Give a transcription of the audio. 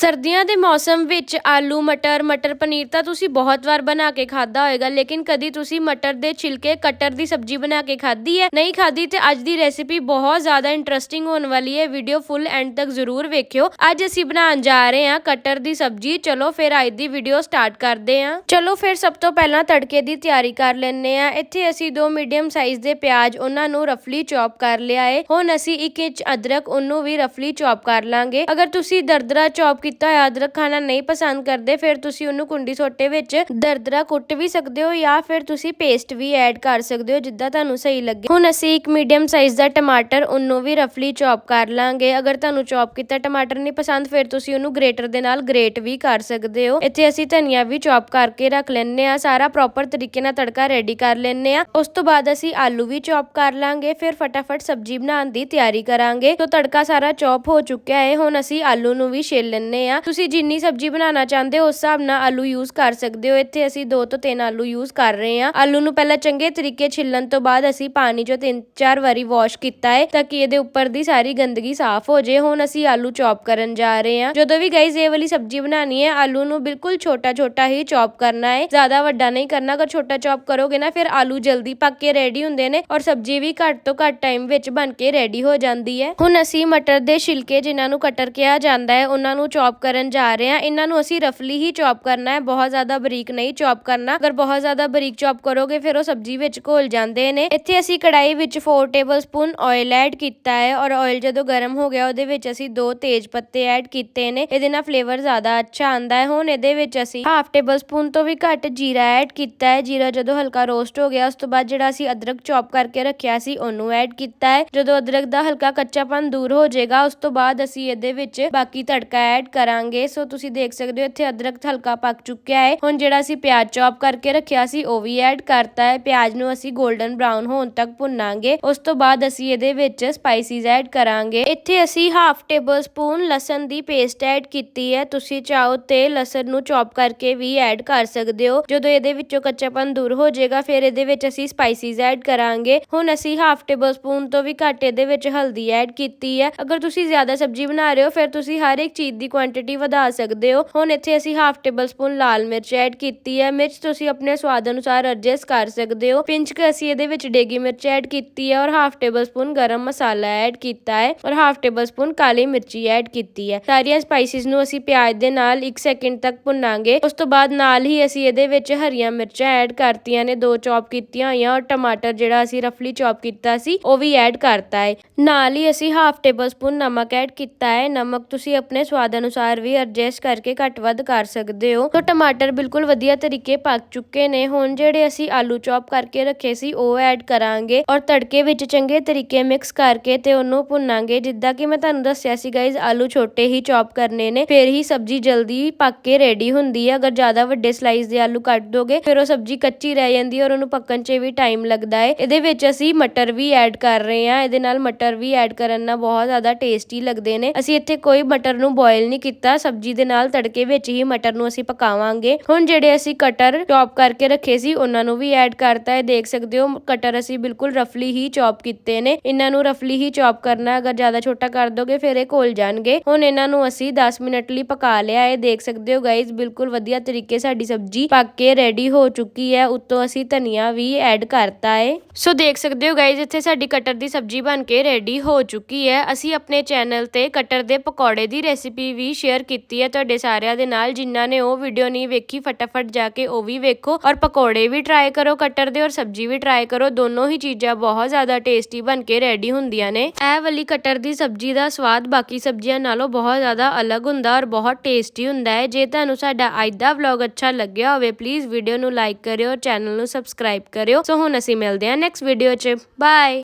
ਸਰਦੀਆਂ ਦੇ ਮੌਸਮ ਵਿੱਚ ਆਲੂ, ਮਟਰ ਮਟਰ ਪਨੀਰ ਤਾਂ ਤੁਸੀਂ ਬਹੁਤ ਵਾਰ ਬਣਾ ਕੇ ਖਾਦਾ ਹੋਏਗਾ, ਲੇਕਿਨ ਕਦੀ ਤੁਸੀਂ ਮਟਰ ਦੇ ਛਿਲਕੇ, ਕਟਰ ਦੀ ਸਬਜ਼ੀ ਬਣਾ ਕੇ ਖਾਧੀ ਹੈ? ਨਹੀਂ ਖਾਧੀ ਤੇ ਅੱਜ ਦੀ ਰੈਸਿਪੀ ਬਹੁਤ ਜ਼ਿਆਦਾ ਇੰਟਰਸਟਿੰਗ ਹੋਣ ਵਾਲੀ ਹੈ। ਵੀਡੀਓ ਫੁੱਲ ਐਂਡ ਤੱਕ ਜ਼ਰੂਰ ਵੇਖਿਓ। ਅੱਜ ਅਸੀਂ ਬਣਾਉਣ ਜਾ ਰਹੇ ਹਾਂ ਕਟਰ ਦੀ ਸਬਜ਼ੀ। ਚਲੋ ਫਿਰ ਅੱਜ ਦੀ ਵੀਡੀਓ ਸਟਾਰਟ ਕਰਦੇ ਹਾਂ। ਚਲੋ ਫਿਰ ਸਭ ਤੋਂ ਪਹਿਲਾਂ ਤੜਕੇ ਦੀ ਤਿਆਰੀ ਕਰ ਲੈਂਦੇ ਹਾਂ। ਇੱਥੇ ਅਸੀਂ ਦੋ ਮੀਡੀਅਮ ਸਾਈਜ਼ ਦੇ ਪਿਆਜ਼, ਉਹਨਾਂ ਨੂੰ ਰਫਲੀ ਚੌਪ ਕਰ ਲਿਆ ਹੈ। ਹੁਣ ਅਸੀਂ ਇੱਕ ਇੰਚ ਅਦਰਕ, ਉਹਨੂੰ ਵੀ ਰਫਲੀ ਚੌਪ ਕਰ ਲਾਂਗੇ। ਅਗਰ ਤੁਸੀਂ ਦਰਦਰਾ ਚੌਪ ਕੀਤਾ ਹੋਇਆ, ਅਦਰਕ ਖਾਣਾ ਨਹੀਂ ਪਸੰਦ ਕਰਦੇ, ਫਿਰ ਤੁਸੀਂ ਉਹਨੂੰ ਕੁੰਡੀ ਸੋਟੇ ਵਿੱਚ ਦਰਦਰਾ ਕੁੱਟ ਵੀ ਸਕਦੇ ਹੋ ਜਾਂ ਫਿਰ ਤੁਸੀਂ ਪੇਸਟ ਵੀ ਐਡ ਕਰ ਸਕਦੇ ਹੋ, ਜਿੱਦਾਂ ਤੁਹਾਨੂੰ ਸਹੀ ਲੱਗੇ। ਹੁਣ ਅਸੀਂ ਇੱਕ ਮੀਡੀਅਮ ਸਾਈਜ਼ ਦਾ ਟਮਾਟਰ ਉਹਨੂੰ ਵੀ ਰਫਲੀ ਚੌਪ ਕਰ ਲਾਂਗੇ। ਅਗਰ ਤੁਹਾਨੂੰ ਚੌਪ ਕੀਤਾ ਟਮਾਟਰ ਨਹੀਂ ਪਸੰਦ, ਫਿਰ ਤੁਸੀਂ ਉਹਨੂੰ ਗ੍ਰੇਟਰ ਦੇ ਨਾਲ ਗ੍ਰੇਟ ਵੀ ਕਰ ਸਕਦੇ ਹੋ। ਇੱਥੇ ਅਸੀਂ ਧਨੀਆ ਵੀ ਚੌਪ ਕਰਕੇ ਰੱਖ ਲੈਣੇ ਆ ਸਾਰਾ ਪ੍ਰੋਪਰ ਤਰੀਕੇ ਨਾਲ ਤੜਕਾ ਰੈਡੀ ਕਰ ਲੈਣੇ ਆ ਉਸ ਤੋਂ ਬਾਅਦ ਅਸੀਂ ਆਲੂ ਵੀ ਚੌਪ ਕਰ ਲਾਂਗੇ। ਫਿਰ ਫਟਾਫਟ ਸਬਜ਼ੀ ਬਣਾਉਣ ਦੀ ਤਿਆਰੀ ਕਰਾਂਗੇ। ਤੋਂ ਤੜਕਾ ਸਾਰਾ ਚੌਪ ਹੋ ਚੁੱਕਿਆ ਹੈ। ਹੁਣ ਅਸੀਂ ਆਲੂ ਨੂੰ ਵੀ ਛਿੱਲ ਲੈਣੇ ਆ। ਤੁਸੀਂ ਜਿੰਨੀ ਸਬਜ਼ੀ ਬਣਾਉਣਾ ਚਾਹੁੰਦੇ ਹੋ, ਉਸ ਹਿਸਾਬ ਨਾਲ ਆਲੂ ਯੂਜ਼ ਕਰ ਸਕਦੇ ਹੋ। ਇੱਥੇ ਅਸੀਂ 2 ਤੋਂ 3 ਆਲੂ ਯੂਜ਼ ਕਰ ਰਹੇ ਆ ਆਲੂ ਨੂੰ ਪਹਿਲਾਂ ਚੰਗੇ ਤਰੀਕੇ ਛਿੱਲਣ ਤੋਂ ਬਾਅਦ ਅਸੀਂ ਪਾਣੀ 'ਚੋਂ ਤਿੰਨ ਚਾਰ ਵਾਰੀ ਵਾਸ਼ ਕੀਤਾ ਹੈ, ਤਾਂ ਕਿ ਇਹਦੇ ਉੱਪਰ ਦੀ ਸਾਰੀ ਗੰਦਗੀ ਸਾਫ਼ ਹੋ ਜੇ। ਹੁਣ ਅਸੀਂ ਆਲੂ ਚੌਪ ਕਰਨ ਜਾ ਰਹੇ ਆ ਜਦੋਂ ਵੀ ਗਾਈਜ਼ ਇਹ ਵਾਲੀ ਸਬਜ਼ੀ ਬਣਾਉਣੀ ਹੈ, ਆਲੂ ਨੂੰ ਬਿਲਕੁਲ ਛੋਟਾ ਛੋਟਾ ਹੀ ਚੌਪ ਕਰਨਾ ਹੈ। ਜ਼ਿਆਦਾ ਵੱਡਾ ਨਹੀਂ ਕਰਨਾ, ਅਗਰ ਛੋਟਾ ਚੌਪ ਕਰੋਗੇ ਨਾ, ਫਿਰ ਆਲੂ ਜਲਦੀ ਪੱਕ ਕੇ ਰੈਡੀ ਹੁੰਦੇ ਨੇ ਔਰ ਸਬਜ਼ੀ ਵੀ ਘੱਟ ਤੋਂ ਘੱਟ ਟਾਈਮ ਵਿੱਚ ਬਣ ਕੇ ਰੈਡੀ ਹੋ ਜਾਂਦੀ ਹੈ। ਹੁਣ ਅਸੀਂ ਮਟਰ ਦੇ ਛਿਲਕੇ ਜਿਨ੍ਹਾਂ ਨੂੰ ਕਟਰ ਕਿਹਾ ਜਾਂਦਾ ਹੈ, ਉਹਨਾਂ ਨੂੰ ਚੌਪ ਕਰਨ ਜਾ ਰਹੇ ਹਾਂ, ਇਹਨਾਂ ਨੂੰ ਅਸੀਂ ਰਫਲੀ ਹੀ ਚੌਪ ਕਰਨਾ ਹੈ। ਬਹੁਤ ਜ਼ਿਆਦਾ ਬਰੀਕ ਨਹੀਂ ਚੌਪ ਕਰਨਾ। ਅਗਰ ਬਹੁਤ ਜ਼ਿਆਦਾ ਬਰੀਕ ਚੌਪ ਕਰੋਗੇ, ਫਿਰ ਉਹ ਸਬਜ਼ੀ ਵਿੱਚ ਘੁਲ ਜਾਂਦੇ ਨੇ। ਇੱਥੇ ਅਸੀਂ ਕੜਾਈ ਵਿੱਚ 4 ਟੇਬਲਸਪੂਨ ਆਇਲ ਐਡ ਕੀਤਾ ਹੈ ਔਰ ਆਇਲ ਜਦੋਂ ਗਰਮ ਹੋ ਗਿਆ, ਉਹਦੇ ਵਿੱਚ ਅਸੀਂ ਦੋ ਤੇਜ ਪੱਤੇ ਐਡ ਕੀਤੇ ਨੇ। ਇਹਦੇ ਨਾਲ ਫਲੇਵਰ ਜ਼ਿਆਦਾ ਅੱਛਾ ਆਂਦਾ ਹੈ। ਹੁਣ ਇਹਦੇ ਵਿੱਚ ਅਸੀਂ ਹਾਫ ਟੇਬਲ ਸਪੂਨ ਤੋਂ ਵੀ ਘੱਟ ਜੀਰਾ ਐਡ ਕੀਤਾ ਹੈ। ਜੀਰਾ ਜਦੋਂ ਹਲਕਾ ਰੋਸਟ ਹੋ ਗਿਆ, ਉਸ ਤੋਂ ਬਾਅਦ ਜਿਹੜਾ ਅਸੀਂ ਅਦਰਕ ਚੌਪ ਕਰਕੇ ਰੱਖਿਆ ਸੀ, ਉਹਨੂੰ ਐਡ ਕੀਤਾ ਹੈ। ਜਦੋਂ ਅਦਰਕ ਦਾ ਹਲਕਾ ਕੱਚਾਪਨ ਦੂਰ ਹੋ ਜਾਏਗਾ, ਉਸ ਤੋਂ ਬਾਅਦ ਅਸੀਂ ਇਹਦੇ ਵਿੱਚ ਬਾਕੀ ਤੜਕਾ ਐਡ ਕਰਾਂਗੇ। ਸੋ ਤੁਸੀਂ ਦੇਖ ਸਕਦੇ ਹੋ, ਇੱਥੇ ਅਦਰਕ ਹਲਕਾ ਪੱਕ ਚੁੱਕਿਆ ਹੈ। ਹੁਣ ਜਿਹੜਾ ਅਸੀਂ ਪਿਆਜ਼ ਚੌਪ ਕਰਕੇ ਰੱਖਿਆ ਸੀ, ਉਹ ਵੀ ਐਡ ਕਰਤਾ ਹੈ। ਪਿਆਜ਼ ਨੂੰ ਅਸੀਂ 골ਡਨ ਬ੍ਰਾਊਨ ਹੋਣ ਤੱਕ ਭੁੰਨਾਂਗੇ। ਉਸ ਤੋਂ ਬਾਅਦ ਅਸੀਂ ਇਹਦੇ ਵਿੱਚ ਸਪਾਈਸਿਸ ਐਡ ਕਰਾਂਗੇ। ਇੱਥੇ ਅਸੀਂ ਹਾਫ ਟੇਬਲ ਸਪੂਨ ਲਸਣ ਦੀ ਪੇਸਟ ਐਡ ਕੀਤੀ ਹੈ। ਤੁਸੀਂ ਚਾਹੋ ਤੇ ਲਸਣ ਨੂੰ ਚੌਪ ਕਰਕੇ ਵੀ ਐਡ ਕਰ ਸਕਦੇ ਹੋ। ਜਦੋਂ ਇਹਦੇ ਵਿੱਚੋਂ ਕੱਚਾਪਨ ਦੂਰ ਹੋ ਜਾਏਗਾ, ਫਿਰ ਇਹਦੇ ਵਿੱਚ ਅਸੀਂ ਸਪਾਈਸੀਜ਼ ਐਡ ਕਰਾਂਗੇ। ਹੁਣ ਅਸੀਂ ਹਾਫ ਟੇਬਲ ਸਪੂਨ ਤੋਂ ਵੀ ਘੱਟ ਇਹਦੇ ਵਿੱਚ ਹਲਦੀ ਐਡ ਕੀਤੀ ਹੈ। ਅਗਰ ਤੁਸੀਂ ਜ਼ਿਆਦਾ ਸਬਜ਼ੀ ਬਣਾ ਰਹੇ ਹੋ, ਫਿਰ ਤੁਸੀਂ ਹਰ ਇੱਕ ਚੀਜ਼ ਦੀ ਕੁਆਂਟੀਟੀ ਵਧਾ ਸਕਦੇ ਹੋ। ਹੁਣ ਇੱਥੇ ਅਸੀਂ ਹਾਫ ਟੇਬਲ ਸਪੂਨ ਲਾਲ ਮਿਰਚ ਐਡ ਕੀਤੀ ਹੈ। ਮਿਰਚ ਤੁਸੀਂ ਆਪਣੇ ਸਵਾਦ ਅਨੁਸਾਰ ਐਡਜਸਟ ਕਰ ਸਕਦੇ ਹੋ। ਪਿੰਚ ਕੇ ਅਸੀਂ ਇਹਦੇ ਵਿੱਚ ਡੇਗੀ ਮਿਰਚ ਐਡ ਕੀਤੀ ਹੈ ਔਰ ਹਾਫ ਟੇਬਲ ਸਪੂਨ ਗਰਮ ਮਸਾਲਾ ਐਡ ਕੀਤਾ ਹੈ ਔਰ ਹਾਫ ਟੇਬਲ ਸਪੂਨ ਕਾਲੀ ਮਿਰਚੀ ਐਡ ਕੀਤੀ ਹੈ। ਸਾਰੀਆਂ ਸਪਾਈਸਿਸ ਨੂੰ ਅਸੀਂ ਪਿਆਜ਼ ਦੇ ਨਾਲ 1 ਸੈਕਿੰਡ ਤੱਕ ਭੁੰਨਾਂਗੇ। ਉਸ ਤੋਂ ਬਾਅਦ ਨਾਲ ਹੀ ਅਸੀਂ ਇਹਦੇ ਵਿੱਚ ਹਰੀਆਂ ਮਿਰਚਾਂ ਐਡ ਕਰਤੀਆਂ ਨੇ। ਦੋ ਚੌਪ ਕੀਤੀਆਂ ਹੋਈਆਂ ਔਰ ਟਮਾਟਰ ਜਿਹੜਾ ਅਸੀਂ ਰਫਲੀ ਚੌਪ ਕੀਤਾ ਸੀ, ਉਹ ਵੀ ਐਡ ਕਰਤਾ ਹੈ। ਨਾਲ ਹੀ ਅਸੀਂ ਹਾਫ ਟੇਬਲ ਸਪੂਨ ਨਮਕ ਐਡ ਕੀਤਾ ਹੈ। ਨਮਕ ਤੁਸੀਂ ਆਪਣੇ ਸਵਾਦ ਅਨੁਸਾਰ ਵੀ ਐਡਜਸਟ ਕਰਕੇ ਘੱਟ ਵੱਧ ਕਰ ਸਕਦੇ ਹੋ। ਤਾਂ ਟਮਾਟਰ ਬਿਲਕੁਲ ਵਧੀਆ ਤਰੀਕੇ ਪੱਕ ਚੁੱਕੇ ਨੇ। ਹੁਣ ਜਿਹੜੇ ਅਸੀਂ ਆਲੂ ਚੌਪ ਕਰਕੇ ਰੱਖੇ ਸੀ, ਉਹ ਐਡ ਕਰਾਂਗੇ ਔਰ ਤੜਕੇ ਵਿੱਚ ਚੰਗੇ ਤਰੀਕੇ ਮਿਕਸ ਕਰਕੇ ਤੇ ਉਹਨੂੰ ਭੁੰਨਾਂਗੇ। ਜਿੱਦਾਂ ਕਿ ਮੈਂ ਤੁਹਾਨੂੰ ਦੱਸਿਆ ਸੀ ਗਾਇਜ਼ ਆਲੂ ਛੋਟੇ ਹੀ ਚੌਪ ਕਰਨੇ ਨੇ, ਫਿਰ ਹੀ ਸਬਜ਼ੀ ਜਲਦੀ ਪੱਕ ਕੇ ਰੈਡੀ ਹੁੰਦੀ ਹੈ ਅਗਰ ਜ਼ਿਆਦਾ ਵੱਡੇ ਸਲਾਈਸ ਦੇ ਆਲੂ ਕੱਟ ਦੋਗੇ, ਫਿਰ ਉਹ ਸਬਜ਼ੀ ਕੱਚੀ ਰਹਿ ਜਾਂਦੀ ਹੈ ਔਰ ਉਹਨੂੰ ਪੱਕਣ 'ਚ ਵੀ ਟਾਈਮ ਲੱਗਦਾ ਹੈ ਇਹਦੇ ਵਿੱਚ ਅਸੀਂ ਮਟਰ ਵੀ ਐਡ ਕਰ ਰਹੇ ਹਾਂ ਇਹਦੇ ਨਾਲ ਮਟਰ ਵੀ ਐਡ ਕਰਨ ਨਾਲ ਬਹੁਤ ਜ਼ਿਆਦਾ ਟੇਸਟੀ ਲੱਗਦੇ ਨੇ। ਅਸੀਂ ਇੱਥੇ ਕੋਈ ਮਟਰ ਨੂੰ ਬੋਇਲ ਨਹੀਂ ਕੀਤਾ, ਸਬਜ਼ੀ ਦੇ ਨਾਲ ਤੜਕੇ ਵਿੱਚ ਹੀ ਮਟਰ ਨੂੰ ਅਸੀਂ ਪਕਾਵਾਂਗੇ। ਹੁਣ ਜਿਹੜੇ ਅਸੀਂ ਕਟਰ ਚੌਪ ਕਰਕੇ ਰੱਖੇ ਸੀ, ਉਹਨਾਂ ਨੂੰ ਵੀ ਐਡ ਕਰਤਾ ਹੈ। ਦੇਖ ਸਕਦੇ ਹੋ, ਕਟਰ ਅਸੀਂ ਬਿਲਕੁਲ ਰਫਲੀ ਹੀ ਚੌਪ ਕੀਤੇ ਨੇ। ਇਹਨਾਂ ਨੂੰ ਰਫਲੀ ਹੀ ਚੌਪ ਕਰਨਾ, ਅਗਰ ਜ਼ਿਆਦਾ ਛੋਟਾ ਕਰ ਦੋਗੇ, ਫਿਰ ਇਹ ਘੁਲ ਜਾਣਗੇ। ਹੁਣ ਇਹਨਾਂ ਨੂੰ ਅਸੀਂ 10 ਮਿੰਟ ਲਈ ਪਕਾ ਲਿਆ ਹੈ। ਦੇਖ ਸਕਦੇ ਹੋ ਗਾਇਜ਼ ਬਿਲਕੁਲ ਵਧੀਆ ਤਰੀਕੇ ਸਾਡੀ ਸਬਜ਼ੀ ਪੱਕ ਕੇ ਰੈਡੀ ਹੋ ਚੁੱਕੀ ਹੈ। ਉੱਤੋਂ ਅਸੀਂ ਧਨੀਆ ਵੀ ਐਡ ਕਰਤਾ ਹੈ। ਸੋ ਦੇਖ ਸਕਦੇ ਹੋ ਗਾਇਜ਼ ਇੱਥੇ ਸਾਡੀ ਕਟਰ ਦੀ ਸਬਜ਼ੀ ਬਣ ਕੇ ਰੈਡੀ ਹੋ ਚੁੱਕੀ ਹੈ। ਅਸੀਂ ਆਪਣੇ ਚੈਨਲ ਤੇ ਕਟਰ ਦੇ ਪਕੌੜੇ ਦੀ ਰੈਸਿਪੀ ਵੀ ਵੀ ਸ਼ੇਅਰ ਕੀਤੀ ਹੈ ਤੁਹਾਡੇ ਸਾਰਿਆਂ ਦੇ ਨਾਲ, ਜਿਨ੍ਹਾਂ ਨੇ ਉਹ ਵੀਡੀਓ ਨਹੀਂ ਵੇਖੀ, ਫਟਾਫਟ ਜਾ ਕੇ ਉਹ ਵੀ ਵੇਖੋ ਔਰ ਪਕੌੜੇ ਵੀ ਟਰਾਈ ਕਰੋ, ਕਟਰ ਦੇ ਔਰ ਸਬਜ਼ੀ ਵੀ ਟਰਾਈ ਕਰੋ, ਦੋਨੋਂ ਹੀ ਚੀਜ਼ਾਂ ਬਹੁਤ ਜ਼ਿਆਦਾ ਟੇਸਟੀ ਬਣ ਕੇ ਰੈਡੀ ਹੁੰਦੀਆਂ ਨੇ। ਇਹ ਵਾਲੀ ਕਟਰ ਦੀ ਸਬਜ਼ੀ ਦਾ ਸਵਾਦ ਬਾਕੀ ਸਬਜ਼ੀਆਂ ਨਾਲੋਂ ਬਹੁਤ ਜ਼ਿਆਦਾ ਅਲੱਗ ਹੁੰਦਾ ਔਰ ਬਹੁਤ ਟੇਸਟੀ ਹੁੰਦਾ ਹੈ। ਜੇ ਤੁਹਾਨੂੰ ਸਾਡਾ ਅੱਜ ਦਾ ਵਲੌਗ ਅੱਛਾ ਲੱਗਿਆ ਹੋਵੇ ਪਲੀਜ਼ ਵੀਡੀਓ ਨੂੰ ਲਾਈਕ ਕਰਿਓ ਚੈਨਲ ਨੂੰ ਸਬਸਕ੍ਰਾਈਬ ਕਰਿਓ। ਸੋ ਹੁਣ ਅਸੀਂ ਮਿਲਦੇ ਹਾਂ ਨੈਕਸਟ ਵੀਡੀਓ 'ਚ। ਬਾਏ